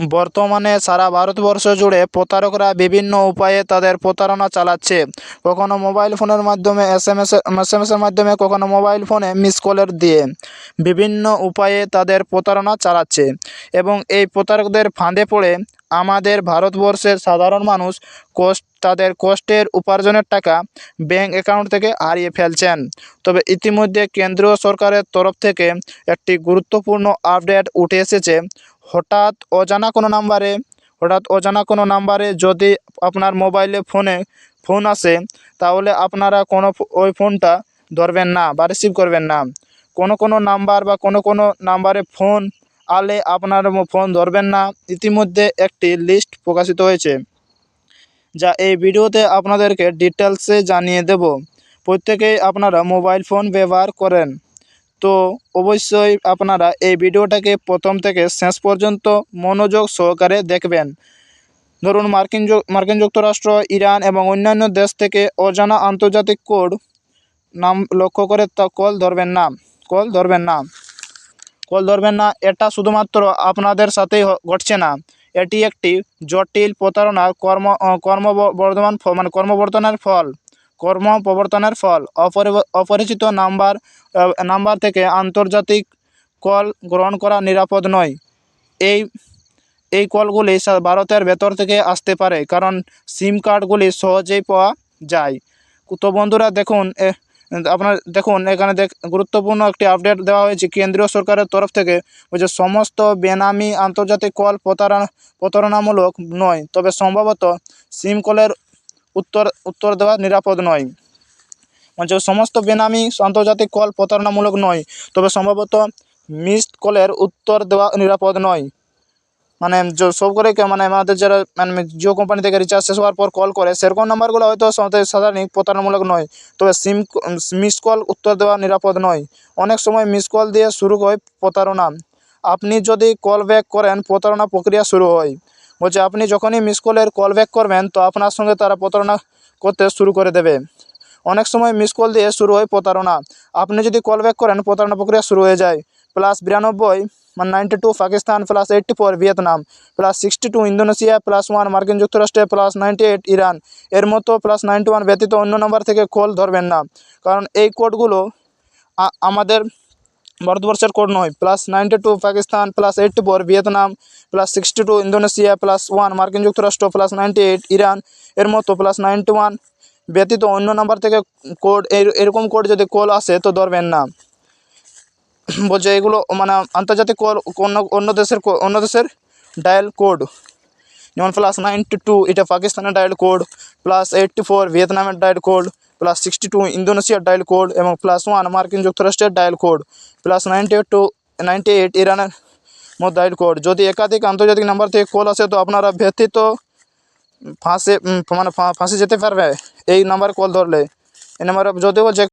বর্তমানে সারা ভারতবর্ষ জুড়ে প্রতারকরা বিভিন্ন উপায়ে তাদের প্রতারণা চালাচ্ছে। কখনো মোবাইল ফোনের মাধ্যমে এস এম এস মাধ্যমে, কখনো মোবাইল ফোনে মিস কলের দিয়ে বিভিন্ন উপায়ে তাদের প্রতারণা চালাচ্ছে। এবং এই প্রতারকদের ফাঁদে পড়ে আমাদের ভারতবর্ষের সাধারণ মানুষ কষ্ট তাদের কষ্টের উপার্জনের টাকা ব্যাঙ্ক অ্যাকাউন্ট থেকে হারিয়ে ফেলছেন। তবে ইতিমধ্যে কেন্দ্রীয় সরকারের তরফ থেকে একটি গুরুত্বপূর্ণ আপডেট উঠে এসেছে। হঠাৎ অজানা কোনো নাম্বারে, হঠাৎ অজানা কোনো নাম্বারে যদি আপনার মোবাইলে ফোনে ফোন আসে, তাহলে আপনারা কোনো ওই ফোনটা ধরবেন না বা রিসিভ করবেন না। কোনো কোনো নাম্বার বা কোনো কোনো নাম্বারে ফোন আলে আপনার ফোন ধরবেন না। ইতিমধ্যে একটি লিস্ট প্রকাশিত হয়েছে, যা এই ভিডিওতে আপনাদেরকে ডিটেলসে জানিয়ে দেব। প্রত্যেকেই আপনারা মোবাইল ফোন ব্যবহার করেন। তো অবশ্যই আপনারা এই ভিডিওটাকে প্রথম থেকে শেষ পর্যন্ত মনোযোগ সহকারে দেখবেন। ধরুন মার্কিন মার্কিন যুক্তরাষ্ট্র, ইরান এবং অন্যান্য দেশ থেকে অজানা আন্তর্জাতিক কোড নাম লক্ষ্য করে তা কল ধরবেন না। কল ধরবেন না। কল ধরবেন না। এটা শুধুমাত্র আপনাদের সাথেই ঘটছে না। এটি একটি জটিল প্রতারণার কর্ম ক্রমবর্ধমান মানে কর্মবর্তনের ফল। কর্ম প্রবর্তনের ফল। অপরি- অপরিচিত নাম্বার নাম্বার থেকে আন্তর্জাতিক কল গ্রহণ করা নিরাপদ নয়। এই এই কলগুলি ভারতের ভেতর থেকে আসতে পারে, কারণ সিম কার্ডগুলি সহজেই পাওয়া যায়। তো বন্ধুরা, দেখুন আপনার, দেখুন, এখানে দেখ গুরুত্বপূর্ণ একটি আপডেট দেওয়া হয়েছে। কেন্দ্রীয় সরকারের তরফ থেকে বলছে সমস্ত বেনামি আন্তর্জাতিক কল প্রতারণা প্রতারণামূলক নয়, তবে সম্ভবত সিম কলের উত্তর উত্তর দেওয়া নিরাপদ নয়। বলছে সমস্ত বেনামি আন্তর্জাতিক কল প্রতারণামূলক নয়, তবে সম্ভবত মিসড কলের উত্তর দেওয়া নিরাপদ নয়। মানে সব করে মানে আমাদের যারা মানে জিও কোম্পানি থেকে রিচার্জ শেষ হওয়ার পর কল করে, সেরকম নাম্বারগুলো হয়তো সাধারণ প্রতারণামূলক নয়, তবে সিম মিস কল উত্তর দেওয়া নিরাপদ নয়। অনেক সময় মিস কল দিয়ে শুরু হয় প্রতারণা। আপনি যদি কল ব্যাক করেন, প্রতারণা প্রক্রিয়া শুরু হয়। বলছে, আপনি যখনই মিস কলের কল ব্যাক করবেন, তো আপনার সঙ্গে তারা প্রতারণা করতে শুরু করে দেবে। অনেক সময় মিস কল দিয়ে শুরু হয় প্রতারণা। আপনি যদি কল ব্যাক করেন, প্রতারণা প্রক্রিয়া শুরু হয়ে যায়। প্লাস বিরানব্বই মানে ninety two Pakistan plus eighty four Vietnam plus sixty two Indonesia plus one মার্কিন যুক্তরাষ্ট্রে প্লাস নাইনটি এইট ইরান। এর মতো প্লাস নাইনটি ওয়ান ব্যতীত অন্য নাম্বার থেকে কল ধরবেন না। কারণ এই কোডগুলো আমাদের ভারতবর্ষের কোড নয়। Plus ninety two Pakistan plus eighty four Vietnam plus sixty two Indonesia plus one মার্কিন যুক্তরাষ্ট্র প্লাস নাইনটি এইট ইরান। এর মতো প্লাস নাইনটি ওয়ান ব্যতীত অন্য নাম্বার থেকে কোড এরকম কোড যদি কল আসে তো ধরবেন না। বলছে এগুলো মানে আন্তর্জাতিক কল অন্য অন্য দেশের অন্য দেশের ডায়াল কোড যেমন প্লাস নাইনটি টু এটা পাকিস্তানের dial code plus eighty four ভিয়েতনামের dial code plus sixty two ইন্দোনেশিয়ার ডায়াল কোড এবং প্লাস ওয়ান মার্কিন যুক্তরাষ্ট্রের dial code plus ninety eight two ninety eight ইরানের মধ্যে ডায়াল কোড যদি একাধিক আন্তর্জাতিক নাম্বার থেকে কল আসে তো আপনারা ব্যতীত ফাঁসে মানে ফাঁসে যেতে পারবে এই নাম্বার কল ধরলে এই নাম্বারে যদিও যে